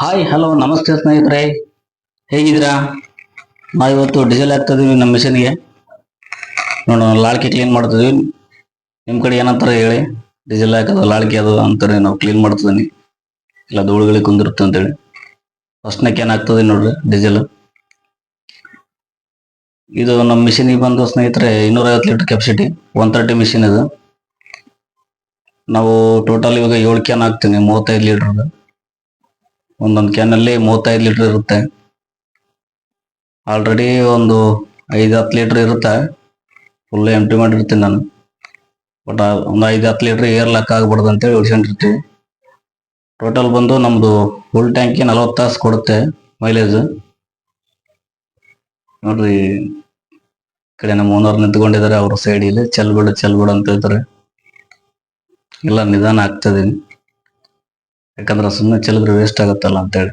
Hi hello ನಮಸ್ತೆ ಸ್ನೇಹಿತರೆ. ಹೇಗಿದ್ದೀರಾ? ನಾವು ಇವತ್ತು ಡೀಸೆಲ್ ಹಾಕ್ತಿದೀವಿ ನಮ್ಮ ಮಿಷನ್ಗೆ ನೋಡೋಣ, ಲಾಳ್ಕೆ ಕ್ಲೀನ್ ಮಾಡ್ತಿದ್ವಿ. ನಿಮ್ಮ ಕಡೆ ಏನಂತಾರೆ ಹೇಳಿ? ಡೀಸೆಲ್ ಹಾಕೋದು, ಲಾಳ್ಕೆ ಅದು ಅಂತಾರೆ, ನಾವು ಕ್ಲೀನ್ ಮಾಡ್ತಿದ್ದೀನಿ. ಇಲ್ಲ ಧೂಳುಗಳಿಗೆ ಕುಂದಿರುತ್ತೆ ಅಂತೇಳಿ. ಫಸ್ಟ್ನಕ್ಕೆ ಹಾಕ್ತದೆ ನೋಡ್ರಿ ಡೀಸೆಲ್ ಇದು ನಮ್ಮ ಮಿಷಿನಿಗೆ ಬಂದು ಸ್ನೇಹಿತರೆ, ಇನ್ನೂರೈವತ್ತು litre capacity one thirty machine ಇದು. ನಾವು ಟೋಟಲ್ ಇವಾಗ ಏಳು ಕ್ಯಾನ್ ಹಾಕ್ತೀನಿ, ಮೂವತ್ತೈದು ಲೀಟರ್ದು ಒಂದೊಂದು ಕ್ಯಾನಲ್ಲಿ ಮೂವತ್ತೈದು ಲೀಟರ್ ಇರುತ್ತೆ. ಆಲ್ರೆಡಿ ಒಂದು ಐದು ಹತ್ತು ಲೀಟರ್ ಇರುತ್ತೆ. ಫುಲ್ ಎಂಟಿ ಮಾಡಿರ್ತೀನಿ ನಾನು. ಬಟ್ ಒಂದು ಐದು ಹತ್ತು ಲೀಟರ್ ಏರ್ ಲಾಕ್ ಆಗ್ಬಾರ್ದು ಅಂತೇಳಿ ಉಳ್ಸ್ಕೊಂಡಿರ್ತೀವಿ. ಟೋಟಲ್ ಬಂದು ನಮ್ಮದು ಫುಲ್ ಟ್ಯಾಂಕಿ ನಲವತ್ತು ತಾಸು ಕೊಡುತ್ತೆ ಮೈಲೇಜ್ ನೋಡ್ರಿ ಕಡೆ ನಮ್ಮ ಓನರ್ ನಿಂತ್ಕೊಂಡಿದ್ದಾರೆ, ಅವ್ರ ಸೈಡಲ್ಲಿ ಚೆಲ್ಬಿಡು ಚೆಲ್ಬಿಡು ಅಂತ ಹೇಳ್ತಾರೆ. ಎಲ್ಲ ನಿಧಾನ ಆಗ್ತದೀನಿ ಯಾಕಂದ್ರೆ ಸುಮ್ಮನೆ ಚೆಲ್ಲಿದ್ರೆ ವೇಸ್ಟ್ ಆಗುತ್ತಲ್ಲ ಅಂತೇಳಿ.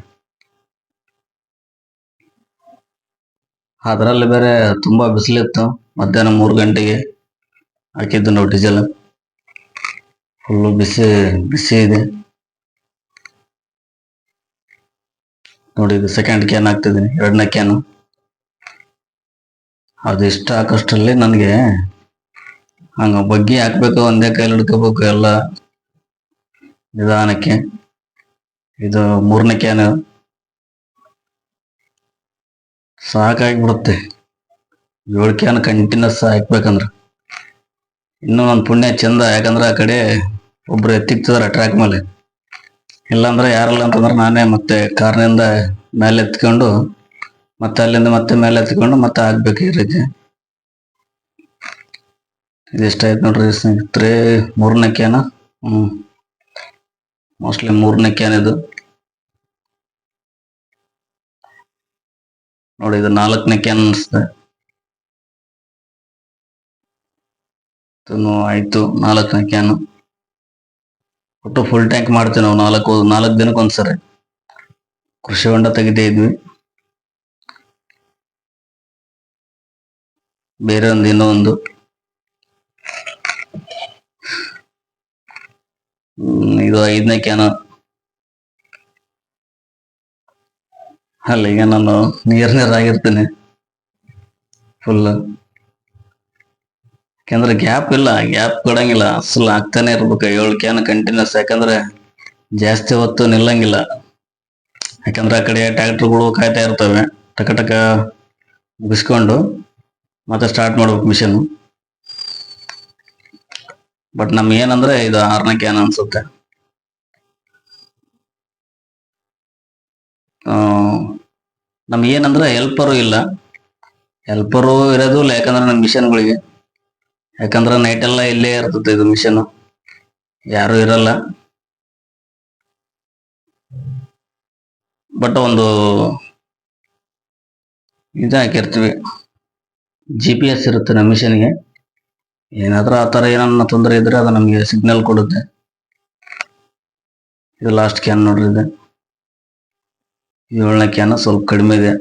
ಅದರಲ್ಲಿ ಬೇರೆ ತುಂಬ ಬಿಸಿಲಿತ್ತು. ಮಧ್ಯಾಹ್ನ ಮೂರು ಗಂಟೆಗೆ ಹಾಕಿದ್ದು ನಾವು ಡೀಸೆಲ್ ಫುಲ್ಲು ಬಿಸಿ ಬಿಸಿ ಇದೆ. ನೋಡಿ ಇದು ಸೆಕೆಂಡ್ ಕ್ಯಾನ್ ಹಾಕ್ತಿದ್ದೀನಿ, ಎರಡನೇ ಕ್ಯಾನು ಅದು ಇಷ್ಟ ಹಾಕೋಷ್ಟರಲ್ಲಿ ನನಗೆ ಹಂಗೆ ಬಗ್ಗಿ ಹಾಕ್ಬೇಕು, ಒಂದೇ ಕೈಲಿ ಹಿಡ್ಕೋಬೇಕು ಎಲ್ಲ ನಿಧಾನಕ್ಕೆ. ಇದು ಮೂರನೇ ಕ್ಯಾನ್ ಸಾಕಾಗ್ಬಿಡುತ್ತೆ. ಏಳು ಕ್ಯಾನ್ ಕಂಟಿನ್ಯೂಸ್ ಹಾಕ್ಬೇಕಂದ್ರೆ. ಇನ್ನೂ ಒಂದು ಪುಣ್ಯ ಚಂದ, ಯಾಕಂದ್ರೆ ಆ ಕಡೆ ಒಬ್ರು ಎತ್ತಿಕ್ತಿದಾರೆ ಟ್ರ್ಯಾಕ್ ಮೇಲೆ. ಇಲ್ಲಾಂದ್ರೆ ಯಾರಲ್ಲ ಅಂತಂದ್ರೆ ನಾನೇ ಮತ್ತೆ ಕಾರ್ನಿಂದ ಮೇಲೆ ಎತ್ಕೊಂಡು, ಮತ್ತೆ ಅಲ್ಲಿಂದ ಮತ್ತೆ ಮೇಲೆ ಎತ್ಕೊಂಡು ಮತ್ತೆ ಹಾಕ್ಬೇಕು ಈ ರೀತಿ. ಇದಿಷ್ಟಾಯ್ತು ನೋಡ್ರಿ ಸ್ನೇಹಿತರೆ, ಮೂರನೇ ಕ್ಯಾನ ಹ್ಮ್. ಮೋಸ್ಟ್ಲಿ ಮೂರನೇ ಕ್ಯಾನ್ ಇದು. ನೋಡಿ, ಇದು ನಾಲ್ಕನೇ ಕ್ಯಾನ್ ಅನ್ಸುತ್ತೆ ಇದನ್ನು ಆಯ್ತು, ನಾಲ್ಕನೇ ಕ್ಯಾನ್. ಒಟ್ಟು ಫುಲ್ ಟ್ಯಾಂಕ್ ಮಾಡ್ತೀವಿ ನಾವು ನಾಲ್ಕು ನಾಲ್ಕು ದಿನಕ್ಕೆ ಒಂದ್ಸರಿ ಕೃಷಿ ಹೊಂಡ ತೆಗಿತಾ ಇದ್ವಿ. ಬೇರೆ ಒಂದು, ಇನ್ನೂ ಒಂದು. ಇದು ಐದನೇ ಕ್ಯಾನ. ಅಲ್ಲ ಈಗ ನಾನು ನೀರ್ ನೀರಾಗಿರ್ತೀನಿ ಫುಲ್ ಯಾಕಂದ್ರೆ ಗ್ಯಾಪ್ ಇಲ್ಲ ಗ್ಯಾಪ್ ಕೊಡಂಗಿಲ್ಲ. ಅಸಲು ಆಗ್ತಾನೆ ಇರ್ಬೇಕು. ಏಳು ಕ್ಯಾನ್ ಕಂಟಿನ್ಯೂಸ್ ಯಾಕಂದ್ರೆ ಜಾಸ್ತಿ ಹೊತ್ತು ನಿಲ್ಲಂಗಿಲ್ಲ. ಯಾಕಂದ್ರೆ ಆ ಕಡೆ ಟ್ರ್ಯಾಕ್ಟರ್ಗಳು ಕಾಯ್ತಾ ಇರ್ತವೆ. ಟಕ ಟಕ ಮುಗಿಸ್ಕೊಂಡು ಮತ್ತೆ ಸ್ಟಾರ್ಟ್ ಮಾಡ್ಬೇಕು ಮಿಷನ್ ಬಟ್ ನಮ್ಗೆ ಏನಂದ್ರೆ ಇದು ಆರನೇ ಕ್ಯಾನ್ ಅನ್ಸುತ್ತೆ. ನಮ್ಗೆ ಏನಂದ್ರೆ ಹೆಲ್ಪರು ಇಲ್ಲ. ಹೆಲ್ಪರು ಇರೋದು ಇಲ್ಲ ಯಾಕಂದ್ರೆ ನಮ್ಮ ಮಿಷನ್ಗಳಿಗೆ ಯಾಕಂದ್ರೆ ನೈಟ್ ಎಲ್ಲ ಇಲ್ಲೇ ಇರ್ತದೆ ಇದು ಮಿಷನ್ ಯಾರು ಇರಲ್ಲ. ಬಟ್ ಒಂದು ಇದು ಹಾಕಿರ್ತೀವಿ. ಜಿ ಪಿ ಎಸ್ ಇರುತ್ತೆ ನಮ್ಮ ಮಿಷನ್ಗೆ ಏನಾದ್ರೂ ಆ ಥರ ಏನನ್ನ ತೊಂದರೆ ಇದ್ರೆ ಅದು ನಮಗೆ ಸಿಗ್ನಲ್ ಕೊಡುತ್ತೆ. ಇದು ಲಾಸ್ಟ್ ಕ್ಯಾನ್ ನೋಡ್ರಿ ಇದು. ಏಳನೇ ಕ್ಯಾನ್ ಸ್ವಲ್ಪ ಕಡಿಮೆ ಇದೆ.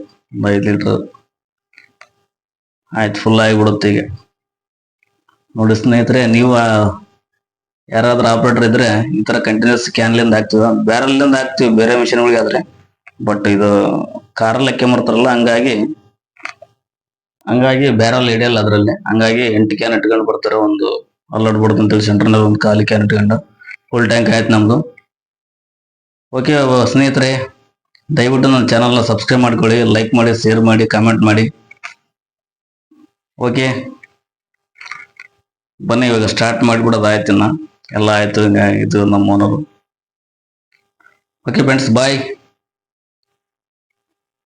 ಐದು ಲೀಟ್ರ್. ಆಯ್ತು ಫುಲ್ ಆಗಿಬಿಡುತ್ತೆ ಈಗ. ನೋಡಿ ಸ್ನೇಹಿತರೆ, ನೀವು ಯಾರಾದರೂ ಆಪರೇಟರ್ ಇದ್ರೆ ಈ ತರ ಕಂಟಿನ್ಯೂಸ್ ಕ್ಯಾನ್ಲಿಂದ ಹಾಕ್ತೀವಿ ಬ್ಯಾರಲ್ಲಿಂದ ಹಾಕ್ತಿವಿ ಬೇರೆ ಮಿಷನ್ಗಳಿಗೆ ಆದ್ರೆ ಬಟ್ ಇದು ಕಾರಲ್ಲಿ ಮಾಡ್ತಾರಲ್ಲ ಹಂಗಾಗಿ ಹಂಗಾಗಿ ಬ್ಯಾರಲ್ ಹಿಡಿಯಲ್ಲ ಅದರಲ್ಲಿ. ಹಂಗಾಗಿ ಎಂಟು ಕ್ಯಾನ್ ಇಟ್ಕೊಂಡು ಬರ್ತಾರೆ. ಒಂದು ಅಲ್ಲಡ್ ಬಿಡುತ್ತೆ ಅಂತೇಳಿ ಸೆಂಟರ್ನಲ್ಲಿ ಒಂದು ಖಾಲಿ ಕ್ಯಾನ್ ಇಟ್ಕೊಂಡು. ಫುಲ್ ಟ್ಯಾಂಕ್ ಆಯ್ತು ನಮ್ದು. ಓಕೆ ಸ್ನೇಹಿತರೆ ದಯವಿಟ್ಟು ನನ್ನ ಚಾನಲ್ನ ಸಬ್ಸ್ಕ್ರೈಬ್ ಮಾಡ್ಕೊಳ್ಳಿ ಲೈಕ್ ಮಾಡಿ ಶೇರ್ ಮಾಡಿ ಕಾಮೆಂಟ್ ಮಾಡಿ. ಓಕೆ ಬನ್ನಿ, ಇವಾಗ ಸ್ಟಾರ್ಟ್ ಮಾಡಿಬಿಡೋದು ಆಯ್ತು ಎಲ್ಲ ಆಯ್ತು ಇದು ನಮ್ಮ ಓನರು ಓಕೆ ಫ್ರೆಂಡ್ಸ್ ಬಾಯ್